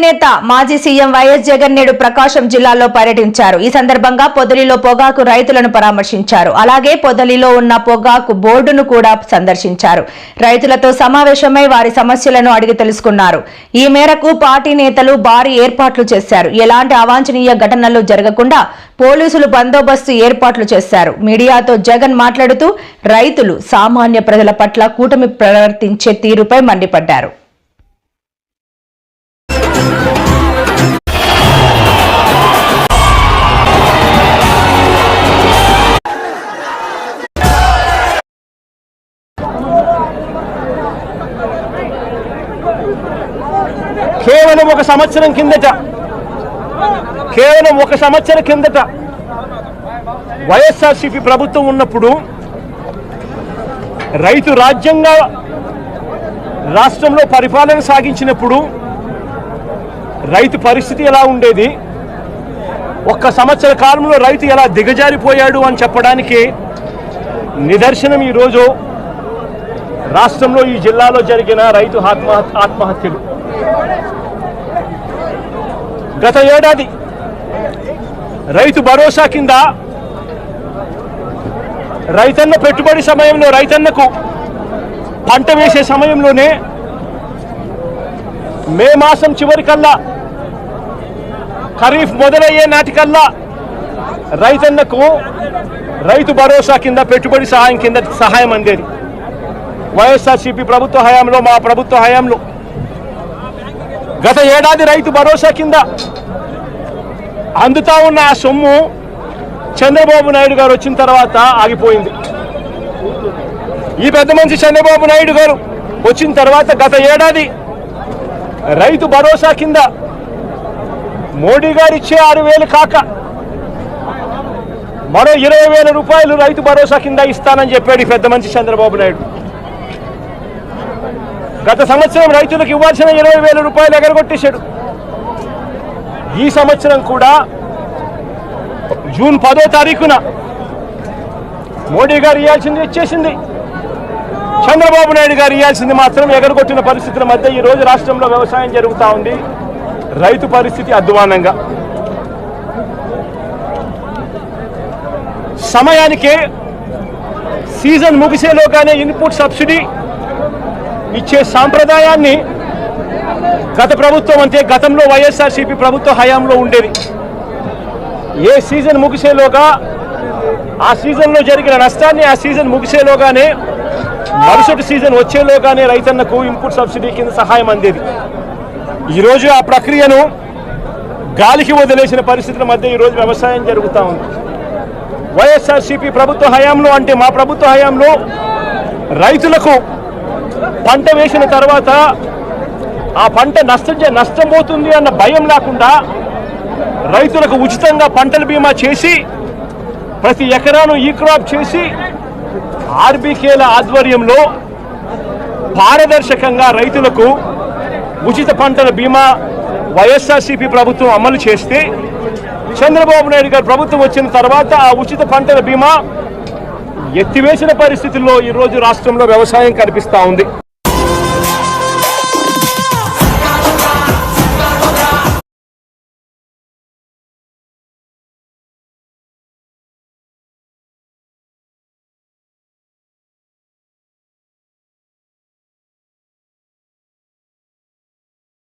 అధినేత మాజీ CM YS Jagan నేడు ప్రకాశం జిల్లాలో పర్యటించారు. ఈ సందర్భంగా పొదలిలో పొగాకు రైతులను పరామర్శించారు. అలాగే పొదలిలో ఉన్న పొగాకు బోర్డును కూడా సందర్శించారు. రైతులతో సమావేశమై వారి సమస్యలను అడిగి తెలుసుకున్నారు. ఈ మేరకు పార్టీ నేతలు భారీ ఏర్పాట్లు చేశారు. ఎలాంటి అవాంఛనీయ ఘటనలు జరగకుండా పోలీసులు బందోబస్తు ఏర్పాట్లు చేశారు. మీడియాతో జగన్ మాట్లాడుతూ రైతులు సామాన్య ప్రజల పట్ల కూటమి ప్రవర్తించే తీరుపై మండిపడ్డారు. కేవలం ఒక సంవత్సరం కిందట. కేవలం ఒక సంవత్సరం కిందట వైఎస్ఆర్సీపీ ప్రభుత్వం ఉన్నప్పుడు రైతు రాజ్యంగా రాష్ట్రంలో పరిపాలన సాగించినప్పుడు రైతు పరిస్థితి ఎలా ఉండేది? ఒక్క సంవత్సర కాలంలో రైతు ఎలా దిగజారిపోయాడు అని చెప్పడానికి నిదర్శనం ఈరోజు రాష్ట్రంలో ఈ జిల్లాలో జరిగిన రైతు ఆత్మహత్య ఆత్మహత్యలు. గత ఏడాది రైతు భరోసా కింద రైతన్న పెట్టుబడి సమయంలో రైతన్నకు పంట వేసే సమయంలోనే మే మాసం చివరికల్లా ఖరీఫ్ మొదలయ్యే నాటికల్లా రైతన్నకు రైతు భరోసా కింద పెట్టుబడి సహాయం కింద సహాయం అందేది. వైఎస్ఆర్సీపీ ప్రభుత్వ హయాంలో మా ప్రభుత్వ హయాంలో గత ఏడాది రైతు భరోసా కింద అందుతా ఉన్న ఆ సొమ్ము చంద్రబాబు నాయుడు గారు వచ్చిన తర్వాత ఆగిపోయింది. ఈ పెద్ద మనిషి చంద్రబాబు నాయుడు గారు వచ్చిన తర్వాత గత ఏడాది రైతు భరోసా కింద మోడీ గారు ఇచ్చే ఆరు వేలు కాక మరో ఇరవై వేల రూపాయలు రైతు భరోసా కింద ఇస్తానని చెప్పాడు ఈ పెద్ద మనిషి చంద్రబాబు నాయుడు. గత సంవత్సరం రైతులకు ఇవ్వాల్సిన ఇరవై వేల రూపాయలు ఎగరగొట్టేశాడు. ఈ సంవత్సరం కూడా జూన్ పదో తారీఖున మోడీ గారు ఇవ్వాల్సింది ఇచ్చేసింది. చంద్రబాబు నాయుడు గారు ఇవ్వాల్సింది మాత్రం ఎగరగొట్టిన పరిస్థితుల మధ్య ఈ రోజు రాష్ట్రంలో వ్యవసాయం జరుగుతూ ఉంది. రైతు పరిస్థితి అధ్వానంగా సమయానికే సీజన్ ముగిసేలోగానే ఇన్పుట్ సబ్సిడీ ఇచ్చే సాంప్రదాయాన్ని గత ప్రభుత్వం అంటే గతంలో వైఎస్ఆర్సీపీ ప్రభుత్వ హయాంలో ఉండేది. ఏ సీజన్ ముగిసేలోగా ఆ సీజన్లో జరిగిన నష్టాన్ని ఆ సీజన్ ముగిసేలోగానే మరుసటి సీజన్ వచ్చేలోగానే రైతన్నకు ఇన్పుట్ సబ్సిడీ కింద సహాయం అందేది. ఈరోజు ఆ ప్రక్రియను గాలికి వదిలేసిన పరిస్థితుల మధ్య ఈరోజు వ్యవసాయం జరుగుతూ ఉంది. వైఎస్ఆర్సీపీ ప్రభుత్వ హయాంలో అంటే మా ప్రభుత్వ హయాంలో రైతులకు పంట వేసిన తర్వాత ఆ పంట నష్టం నష్టపోతుంది అన్న భయం లేకుండా రైతులకు ఉచితంగా పంటల బీమా చేసి ప్రతి ఎకరాను ఈ క్రాప్ చేసి ఆర్బీకేల ఆధ్వర్యంలో పారదర్శకంగా రైతులకు ఉచిత పంటల బీమా వైఎస్ఆర్సీపీ ప్రభుత్వం అమలు చేస్తే చంద్రబాబు నాయుడు గారు ప్రభుత్వం వచ్చిన తర్వాత ఆ ఉచిత పంటల బీమా ఎత్తివేసిన పరిస్థితుల్లో ఈరోజు రాష్ట్రంలో వ్యవసాయం కనిపిస్తూ ఉంది.